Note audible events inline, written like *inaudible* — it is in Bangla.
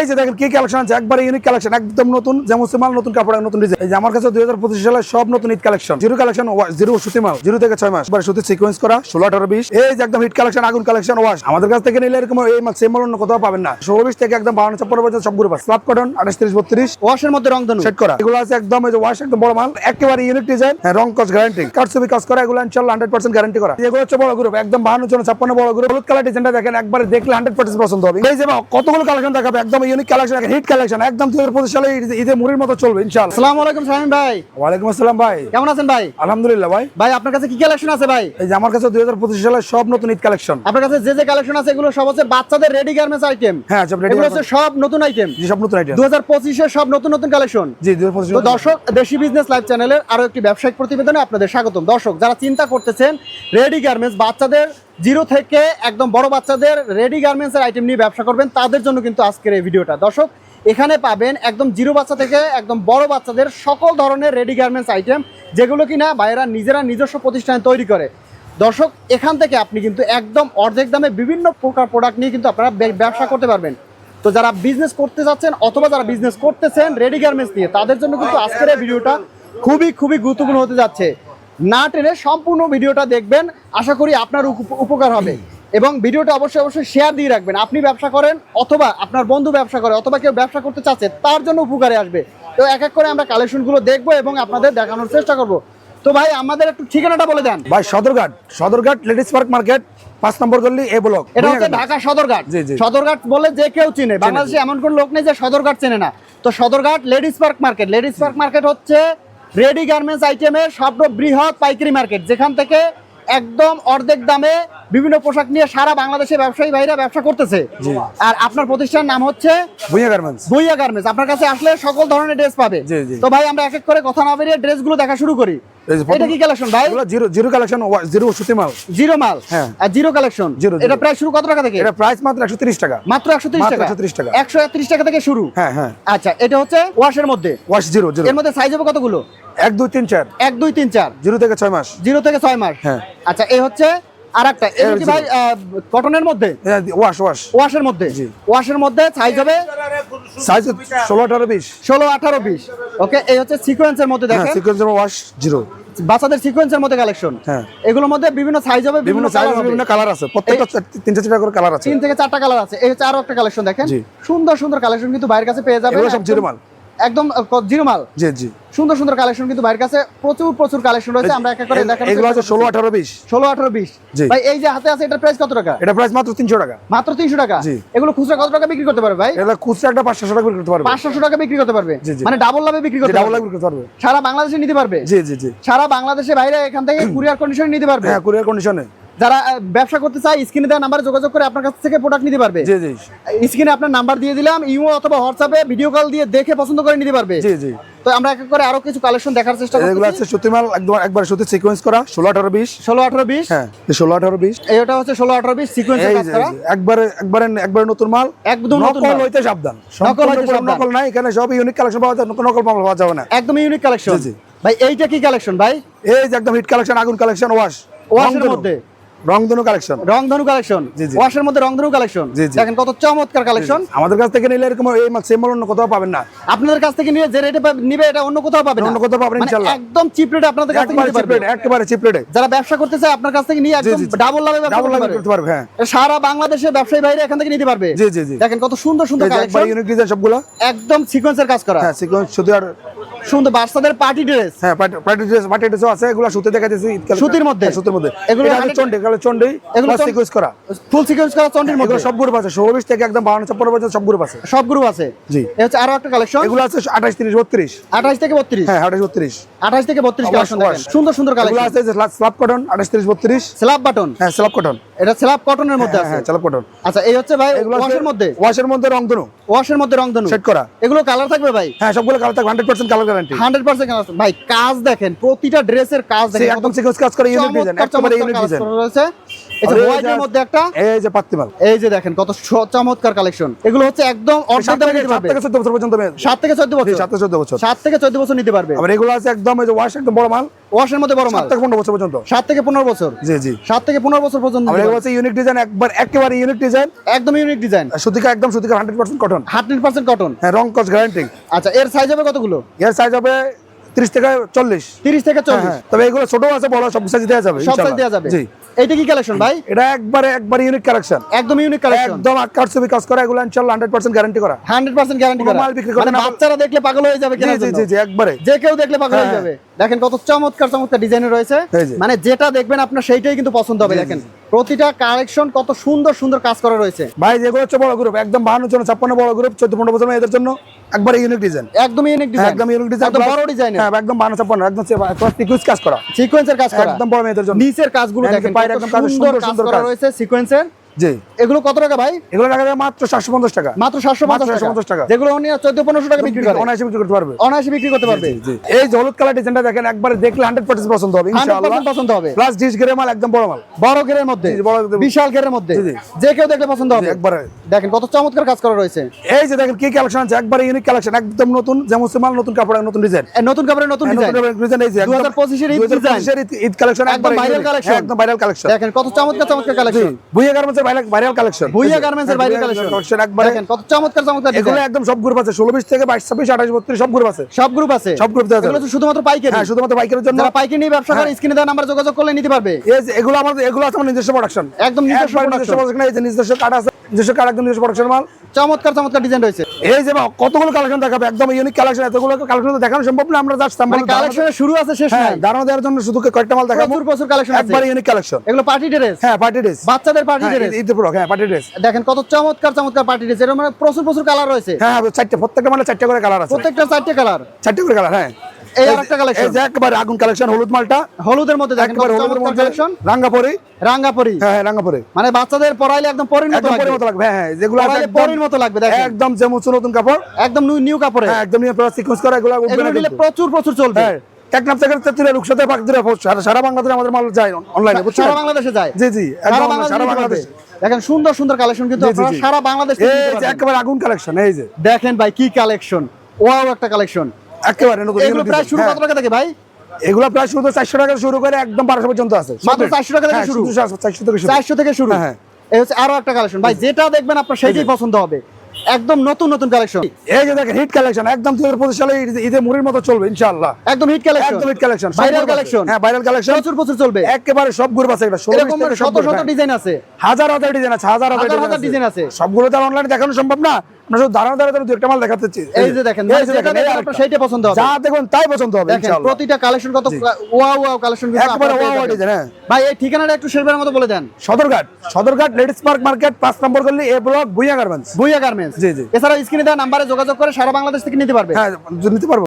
এই যে দেখেন কি কালেকশন আছে? একবারে ইউনিক কালেকশন একদম নতুন যেমন মাল নতুন কাপড় নতুন ডিজাইন এই যে আমার কাছে দুই হাজার পঁচিশ সালের সব নতুন Eid collection zero collection zero সুতি মাল জিরো থেকে ছয় মাস। এবার সুতি সিকোয়েন্স করা ষোলো আঠারো বিশ। এই যে একদম হিট কালেকশন আগুন কালেকশন ওয়াশ। আমাদের কাছ থেকে নিলে এরকম এই মাল সেম অন্য কোথাও পাবেন না। ষোলো বিশ থেকে একদম বাউন্ন ছাপ্পান্ন পর্যন্ত সব গ্রুপ স্লাব কটন আঠাশ তিরিশ বত্রিশ। ওয়াশের মধ্যে রংধনু সেট করা। এগুলো আছে একদম এই যে ওয়াশ একদম বড় মাল। একেবারে ইউনিক ডিজাইন হ্যাঁ রং কস গ্যারান্টি কাটছবি কাজ করা এগুলো ইনশাল্লাহ হান্ড্রেড পার্সেন্ট গ্যারান্টি করা। এগুলো হচ্ছে বড় গ্রুপ একদম বাহান্ন জন ছাপ্পান্ন বড় গ্রুপ হলুদ কালার ডিজাইনটা দেখেন একবারে দেখলে হান্ড্রেড পার্সেন্ট পছন্দ হবে। এই যে কতগুলো কালেকশন দেখাবে? একদম ইউনিক কালেকশন হিট কালেকশন একদম দুই হাজার পঁচিশ সালে ঈদে- ঈদে মুড়ির মতো চলবে ইনশাল্লাহ আসসালামু আলাইকুম শাহিন ভাই। ওয়ালাইকুম আসসালাম ভাই। কেমন আছেন ভাই? আলহামদুলিল্লাহ ভাই। ভাই আপনার কাছে কি কালেকশন আছে ভাই? এই যে আমার কাছে দুই হাজার পঁচিশ সালের সব নতুন ঈদ কালেকশন আপনার কাছে যে যে কালেকশন আছে এগুলো সব হচ্ছে বাচ্চাদের রেডি গার্মেন্টস আইটেম হ্যাঁ সব রেডি হচ্ছে সব নতুন আইটেম জি সব নতুন আইটেম দু হাজার পঁচিশের সব নতুন নতুন কালেকশন জি দুই হাজার পঁচিশ তো দর্শক দেশি বিজনেস লাইভ চ্যানেলের আরও একটি ব্যবসায়িক প্রতিবেদনে আপনাদের স্বাগতম। দর্শক যারা চিন্তা করতেছেন রেডি গার্মেন্টস বাচ্চাদের জিরো থেকে একদম বড় বাচ্চাদের রেডি গার্মেন্টসের আইটেম নিয়ে ব্যবসা করবেন, তাদের জন্য কিন্তু আজকের এই ভিডিওটা। দর্শক, এখানে পাবেন একদম জিরো বাচ্চা থেকে একদম বড় বাচ্চাদের সকল ধরনের রেডি গার্মেন্টস আইটেম যেগুলো কিনা বাইরা নিজেরা নিজস্ব প্রতিষ্ঠানে তৈরি করে। দর্শক, এখান থেকে আপনি কিন্তু একদম অর্ধেক দামে বিভিন্ন প্রকার প্রোডাক্ট নিয়ে কিন্তু আপনারা ব্যবসা করতে পারবেন। তো যারা বিজনেস করতে যাচ্ছেন অথবা যারা বিজনেস করতেছেন রেডি গার্মেন্টস নিয়ে, তাদের জন্য কিন্তু আজকের এই ভিডিওটা খুবই খুবই গুরুত্বপূর্ণ হতে যাচ্ছে। না টেনে সম্পূর্ণ ভিডিওটা দেখবেন। আশা করি আপনার উপ- উপকার হবে। এবং ভিডিওটা অবশ্যই অবশ্যই শেয়ার দিয়ে রাখবেন। আপনি ব্যবসা করেন অথবা আপনার বন্ধু ব্যবসা করে অথবা কেউ ব্যবসা করতে চাচ্ছে তার জন্য উপকারে আসবে। তো এক এক করে আমরা কালেকশনগুলো দেখব এবং আপনাদের দেখানোর চেষ্টা করব। তো ভাই আমাদের একটু ঠিকানাটা বলে দেন। ভাই Sadarghat. Sadarghat ladies park market পাঁচ নম্বর গল্লি এ ব্লক। এটা হচ্ছে ঢাকা সদরঘাট। সদরঘাট বলে যে কেউ চিনে। বাংলাদেশে এমন কোন লোক নেই যে সদরঘাট চেনে না। তো Sadarghat ladies park market ladies park market হচ্ছে রেডি গার্মেন্টস আইটেমের বৃহৎ পাইকারি মার্কেট যেখান থেকে একদম অর্ধেক দামে বিভিন্ন পোশাক নিয়ে সারা বাংলাদেশে ব্যবসায়ী ভাইরা ব্যবসা করতেছে। আর আপনার প্রতিষ্ঠানের নাম হচ্ছে ভুইয়া গার্মেন্টস। ভুইয়া গার্মেন্টস। আপনার কাছে আসলে সকল ধরনের ড্রেস পাবে। তো ভাই আমরা এক এক করে কথা না বেরিয়ে ড্রেসগুলো দেখা শুরু করি। এটা কি কালেকশন ভাই? জিরো জিরো কালেকশন জিরো সুতি মাল। জিরো মাল? হ্যাঁ। আর জিরো কালেকশন জিরো। এটা প্রায় শুরু কত টাকা থেকে? এটা প্রাইস মাত্র একশো তিরিশ টাকা। মাত্র একশো তিরিশ মাত্র টাকা? 130 টাকা। একশো একত্রিশ টাকা থেকে শুরু? হ্যাঁ হ্যাঁ। আচ্ছা এটা হচ্ছে ওয়াশের মধ্যে। Wash zero zero. এর মধ্যে সাইজ হবে কতগুলো? এক দুই তিন চার। এক দুই তিন চার। জিরো থেকে ছয় মাস। জিরো থেকে ছয় মাস। হ্যাঁ। আচ্ছা এই হচ্ছে আর একটা ভাই কটনের মধ্যে? ওয়াশ ওয়াশ ওয়াশের মধ্যে? ওয়াশের মধ্যে সাইজ হবে সাইজ ষোলো আঠারো বিশ। ষোলো আঠারো বিশ। ওকে এই হচ্ছে সিকোয়েন্সের মধ্যে হ্যাঁ দেখেন। সিকোয়েন্স ওয়াশ জিরো বাচ্চাদের সিকোয়েন্সের মধ্যে কালেকশন হ্যাঁ। এগুলোর মধ্যে বিভিন্ন সাইজ হবে বিভিন্ন সাইজ বিভিন্ন কালার আছে। প্রত্যেকটা চার- তিন চারটা করে কালার আছে। তিন থেকে চারটা কালার আছে। এই হচ্ছে আরও একটা কালেকশন দেখেন। সুন্দর সুন্দর কালেকশন কিন্তু বাইরের কাছে পেয়ে যাবেন। এগুলো সব জিরো মাল। একদম জিরো মাল। জি জি। সুন্দর সুন্দর কালেকশন কিন্তু বাইরের কাছে প্রচুর প্রচুর কালেকশন রয়েছে। আমরা এক এক করে দেখার এগুলো আছে ষোলো আঠারো বিশ। ষোলো আঠারো বিশ। জি। ভাই এই যে হাতে আছে এটার প্রাইস কত টাকা? এটা প্রাইস মাত্র তিনশো টাকা। মাত্র তিনশো টাকা? জি। এগুলো খুচরা কত টাকা বিক্রি করতে পারবে ভাই? এটা খুচরা একটা পাঁচশো টাকা বিক্রি করতে পারবে। পাঁচশো টাকা বিক্রি করতে পারবে। মানে ডাবল লাভে বিক্রি করতে ডাবল পারবে? বিক্রি করতে পারবে। সারা বাংলাদেশে নিতে পারবে? জি জি জি। সারা বাংলাদেশে বাইরে এখান থেকে *clears throat* কুরিয়ার কন্ডিশনে নিতে পারবে? হ্যাঁ কুরিয়ার কন্ডিশনে যারা ব্যবসা করতে চায় স্ক্রিনে দেওয়া নাম্বারে যোগাযোগ করে আপনার কাছ থেকে প্রোডাক্ট নিতে পারবে। জি জি। স্ক্রিনে আপনার নাম্বার দিয়ে দিলাম ইমো অথবা হোয়াটসঅ্যাপে ভিডিও কল দিয়ে দেখে পছন্দ করে নিতে পারবে। জি জি। তো আমরা এক এক করে আরও কিছু কালেকশন দেখার চেষ্টা এগুলো করছি আছে সুতি মাল একদম একবার সুতি সিকোয়েন্স করা ষোলো আঠারো বিশ। ষোলো আঠারো বিশ? হ্যাঁ ষোলো আঠারো বিশ। এইটা হচ্ছে ষোলো আঠারো বিশ সিকোয়েন্স কাজ করা। একবারে একবারে একবারে নতুন মাল। একদম নতুন নকল মাল। হইতে সাবধান। নকল হইতে সাবধান। নকল নাই এখানে সব ইউনিক কালেকশন পাওয়া যায় নকল নকল মাল পাওয়া যাবে না। একদম ইউনিক কালেকশন জি, জি। ভাই এইটা কি কালেকশন ভাই? এই যে একদম হিট কালেকশন আগুন কালেকশন ওয়াশ ওয়াশের মধ্যে। রংধনু কালেকশন। রংধনু কালেকশন। ওয়াশের মধ্যে রংধনু কালেকশন। দেখেন কত চমৎকার কালেকশন। আমাদের কাছ থেকে নিলে এরকম এই সেম অন্য কোথাও পাবেন না। আপনাদের কাছ থেকে নিয়ে যে রেটে নিবে এটা অন্য কোথাও পাবেন অন্য কোথাও পাবেন ইনশাআল্লাহ। একদম চিপ রেটে আপনাদের কাছ থেকে নিতে চিপ পারবে। রেট একেবারে চিপ রেটে যারা ব্যবসা করতে চায় আপনার কাছ থেকে নিয়ে একদম। ডাবল লাভে ডাবল করতে পারবে করতে পারবে হ্যাঁ। সারা বাংলাদেশে ব্যবসায়ী বাইরে এখান থেকে নিতে পারবে। জি জি জি। দেখেন কত সুন্দর সুন্দর একবার কালেকশন। ইউনিক ডিজাইন সবগুলো। একদম সিকোয়েন্সের কাজ করা। হ্যাঁ সিকোয়েন্স শুধু আর সুন্দর বাচ্চাদের পার্টি ড্রেস। হ্যাঁ পার্টি ড্রেস পার্টি ড্রেসও আছে এগুলো সুতি কালেকশন। সুতির মধ্যে? হ্যাঁ, সুতির মধ্যে। এগুলো এগুলো 100 চন্ডি এগুলো চন্ডি এগুলো এগুলো সিকোয়েন্স করা। ফুল সিকোয়েন্স করা চন্ডির মধ্যে? সব গ্রুপ আছে ষোলো বিশ থেকে একদম বাউন্ন ছাপ্পান্ন পর্যন্ত সব গ্রুপ আছে। সব গ্রুপ আছে? জি। হচ্ছে আরও একটা কালেকশন এগুলো আছে আঠাশ তিরিশ বত্রিশ। আঠাশ থেকে বত্রিশ? হ্যাঁ আঠাশ বত্রিশ। আঠাশ থেকে বত্রিশ অবশ্য, কালেকশন দেখেন। অবশ্য। সুন্দর সুন্দর এগুলো আছে যে স্লাব কটন আঠাশ তিরিশ বত্রিশ। স্ল্যাব বাটন হ্যাঁ স্লাব কটন এটা স্ল্যাব কটনের মধ্যে হ্যাঁ আছে? হ্যাঁ স্লাব কটন আচ্ছা এই হচ্ছে ভাই ওয়াশের মধ্যে? ওয়াশের মধ্যে রংধনু। ওয়াশের মধ্যে রংধনু। সেট করা। এগুলো কালার থাকবে ভাই? হ্যাঁ সবগুলো কালার থাকবে hundred percent colour guarantee 100% guarantee ভাই কাজ দেখেন প্রতিটা ড্রেসের কাজ দেখেন একদম সিকোয়েন্স কাজ করে ইউনিক ডিজাইন একেবারে ইউনিক ডিজাইন রয়েছে। এই হোয়াইটের মধ্যে একটা এই যে পাত্তিমাল এই যে দেখেন কত চমৎকার কালেকশন। এগুলো হচ্ছে একদম অর্ডার দামে থেকে নিতে পারবে থেকে চোদ্দ বছর পর্যন্ত মেয়ে। সাত থেকে চোদ্দ জি, বছর সাত থেকে চোদ্দ বছর। সাত থেকে চোদ্দ বছর নিতে পারবে। আবার এগুলো আছে একদম এই যে ওয়াশ একদম বড় মাল। ওয়াশের মধ্যে বড় মাল। থেকে পনেরো বছর পর্যন্ত। সাত থেকে পনেরো বছর। জি জি। সাত থেকে পনেরো বছর পর্যন্ত ইউনিক ডিজাইন একবার একেবারে ইউনিক ডিজাইন একদম ইউনিক ডিজাইন সুতিকা একদম সুতিকা hundred percent cotton hundred percent cotton হ্যাঁ রং কস গ্যারান্টি আচ্ছা এর সাইজ হবে কতগুলো? এর সাইজ হবে তিরিশ থেকে চল্লিশ। তিরিশ থেকে চল্লিশ। হ্যাঁ, তবে এগুলো ছোট আছে বড় সব সাইজ দেওয়া যাবে সব সাইজ দেওয়া যাবে। জি। এইটা কি কালেকশন ভাই? এটা একবারে একবারে ইউনিক কালেকশন একদম ইউনিক কালেকশন একদম আকার ছবি কাজ করা এগুলো ইনশাআল্লাহ হান্ড্রেড পার্সেন্ট গ্যারান্টি করা। হান্ড্রেড পার্সেন্ট গ্যারান্টি কোনো করা। মাল বিক্রি করে মানে বাচ্চারা দেখলে পাগল হয়ে যাবে জি জি জি জি একবারে। যে কেউ দেখলে পাগল হয়ে হ্যাঁ। যাবে। দেখেন কত চমৎকার চমৎকার ডিজাইনে রয়েছে। মানে যেটা দেখবেন আপনার সেইটাই কিন্তু পছন্দ হবে দেখেন। প্রতিটা কালেকশন কত সুন্দর সুন্দর কাজ করা রয়েছে। ভাই যেগুলো হচ্ছে বড় গ্রুপ একদম বাহান্ন জন ছাপ্পান্ন বড় গ্রুপ চোদ্দ পনেরো বছর এদের জন্য একবার ইউনিক ডিজাইন একদম ইউনিক ডিজাইন একদম ইউনিক ডিজাইন একদম বড় ডিজাইন হ্যাঁ একদম বাহান্ন ছাপ্পান্ন একদম সিকুয়েন্স কাজ করা। সিকোয়েন্সের কাজ করা। একদম বড় মেয়েদের জন্য। নিচের কাজগুলো দেখেন পায়ের একদম কাজ, সুন্দর সুন্দর কাজ করা কাজ। রয়েছে সিকোয়েন্সের জি। এগুলো কত টাকা ভাই? এগুলো মাত্র সাতশো পঞ্চাশ টাকা। মাত্র সাতশো পঞ্চাশ টাকা। যেগুলো উনি চোদ্দ পনেরোশো টাকা বিক্রি করে। অনায়াসে বিক্রি করতে পারবে। অনায়াসে বিক্রি করতে পারবে। এই হলুদ কালার ডিজাইনটা দেখেন একবারে দেখলে হান্ড্রেড পার্সেন্ট পছন্দ হবে পছন্দ হবে। প্লাস ডিশ গেরে মাল একদম বড় মাল। বড় ঘেরের মধ্যে বিশাল ঘেরের মধ্যে। যে কেউ দেখলে পছন্দ হবে। একবারে। দেখেন কত চমৎকার কাজ করা রয়েছে। এই যে দেখেন কি কালেকশন আছে একবারে ইউনিক কালেকশন একদম নতুন যেমন মাল নতুন কাপড় নতুন ডিজাইন নতুন কাপড়ের নতুন ডিজাইন ডিজাইন এই যে 2025 এর ঈদ design। ঈদ কালেকশন একদম viral collection। একদম ভাইরাল কালেকশন দেখেন কত চমৎকার চমৎকার কালেকশন ভুইয়া গার্মেন্টসের ভাইরাল কালেকশন ভুইয়া গার্মেন্টস এর বাইরে কালেকশন একবারে দেখেন কত চমৎকার চমৎকার এগুলো একদম সব গ্রুপ আছে। ষোলো বিশ থেকে বাইশ ছাব্বিশ আঠাশ বত্রিশ সব গ্রুপ আছে। সব গ্রুপ আছে? সব এগুলো শুধুমাত্র পাইকারি। হ্যাঁ শুধুমাত্র বাইকের জন্য যারা পাইকারি নিয়ে ব্যবসা করে হ্যাঁ। স্ক্রিনে দেওয়া নাম্বার যোগাযোগ করলে নিতে পারবে। এগুলো আমাদের এগুলো আছে নিজস্ব প্রোডাকশন একদম নিজস্ব প্রোডাকশন আছে নিজস্ব একদম নিজস্ব প্রোডাকশন মাল। চমৎকার চমৎকার ডিজাইন রয়েছে। এই যে কতগুলো কালেকশন দেখাবে? একদম ইউনিক কালেকশন এতগুলো কালেকশন তো দেখানো সম্ভব না আমরা জাস্ট মানে স্যাম্পল কালেকশনের শুরু আছে শেষ হ্যাঁ নাই। ধারণা দেওয়ার জন্য শুধু কয়েকটা মাল দেখাবো। প্রচুর প্রচুর কালেকশন আছে। একবার ইউনিক কালেকশন এগুলো পার্টি ড্রেস হ্যাঁ পার্টি ড্রেস বাচ্চাদের পার্টি ড্রেস ঈদ প্রোডাক্ট হ্যাঁ পার্টি ড্রেস দেখেন কত চমৎকার চমৎকার পার্টি ড্রেস এর মানে প্রচুর প্রচুর কালার রয়েছে। হ্যাঁ হ্যাঁ, চারটে প্রত্যেকটা মানে চারটে করে কালার আছে। প্রত্যেকটা চারটে কালার চারটে করে কালার হ্যাঁ। এই আরেকটা collection। এই যে একবার আগুন কালেকশন হলুদ মালটা। হলুদের মধ্যে দেখেন একবার হলুদের মধ্যে কালেকশন রাঙ্গাপরি রাঙ্গাপরি হ্যাঁ হ্যাঁ রাঙ্গাপরি মানে বাচ্চাদের একদম একদম লাগবে। হ্যাঁ হ্যাঁ যেগুলো পরাইলে একদম লাগবে দেখেন। একদম যেমন নতুন কাপড়। একদম নিউ কাপড়ে। হ্যাঁ একদম নিয়ে পুরো সিকোয়েন্স করা এগুলো উঠবে না প্রচুর প্রচুর চলবে। হ্যাঁ টেকনাফ থেকে তেতুলিয়া রুকসাতে পাক সারা সারা বাংলাদেশে আমাদের মাল যায় অনলাইনে বুঝছেন? সারা বাংলাদেশে যায়। জি জি সারা একদম বাংলাদেশে সারা দেখেন সুন্দর সুন্দর কালেকশন কিন্তু আপনারা সারা বাংলাদেশ থেকে। একেবারে আগুন কালেকশন এই যে। দেখেন ভাই কি কালেকশন ওয়াও একটা কালেকশন একেবারে নতুন এগুলো প্রায় শুরু হ্যাঁ। কত টাকা থেকে ভাই? এগুলো প্রায় শুরু তো চারশো টাকা শুরু করে একদম বারোশো পর্যন্ত আছে। মাত্র 400 টাকা থেকে হ্যাঁ, শুরু? চারশো চারশো থেকে চারশো থেকে শুরু? হ্যাঁ, এই হচ্ছে আরও একটা কালেকশন ভাই যেটা দেখবেন আপনার সেটাই পছন্দ হবে। একদম নতুন নতুন কালেকশন এই যে দেখেন হিট কালেকশন একদম দুই হাজার পঁচিশ সালে ঈদে- মুড়ির মতো চলবে ইনশাআল্লাহ। একদম হিট কালেকশন একদম হিট কালেকশন ভাইরাল কালেকশন হ্যাঁ ভাইরাল কালেকশন প্রচুর প্রচুর চলবে। একেবারে সব গ্রুপ আছে এটা এরকম শত শত হ্যাঁ। ডিজাইন আছে। হাজার হাজার ডিজাইন আছে হাজার হাজার হাজার হাজার ডিজাইন আছে। সবগুলো তো অনলাইনে দেখানো সম্ভব না। আমরা শুধু দাঁড়ানো দাঁড়ানো দু একটা মাল দেখাতে এই যে দেখেন এই যে যেটা দেখেন, এই দেখবেন আরেকটা। আপনার সেইটা পছন্দ হবে। যা দেখুন তাই পছন্দ হবে প্রতিটা কালেকশন কত একবারে হ্যাঁ। ভাই এই ঠিকানাটা একটু শেরবের মতো বলে দেন। Sadarghat Sadarghat ladies park market পাঁচ নম্বর গলি A block Bhuiya garments. Bhuiya garments. জি, জি। এছাড়া স্ক্রিনে দেওয়া নাম্বারে যোগাযোগ করে সারা বাংলাদেশ থেকে নিতে পারবে। হ্যাঁ নিতে পারব।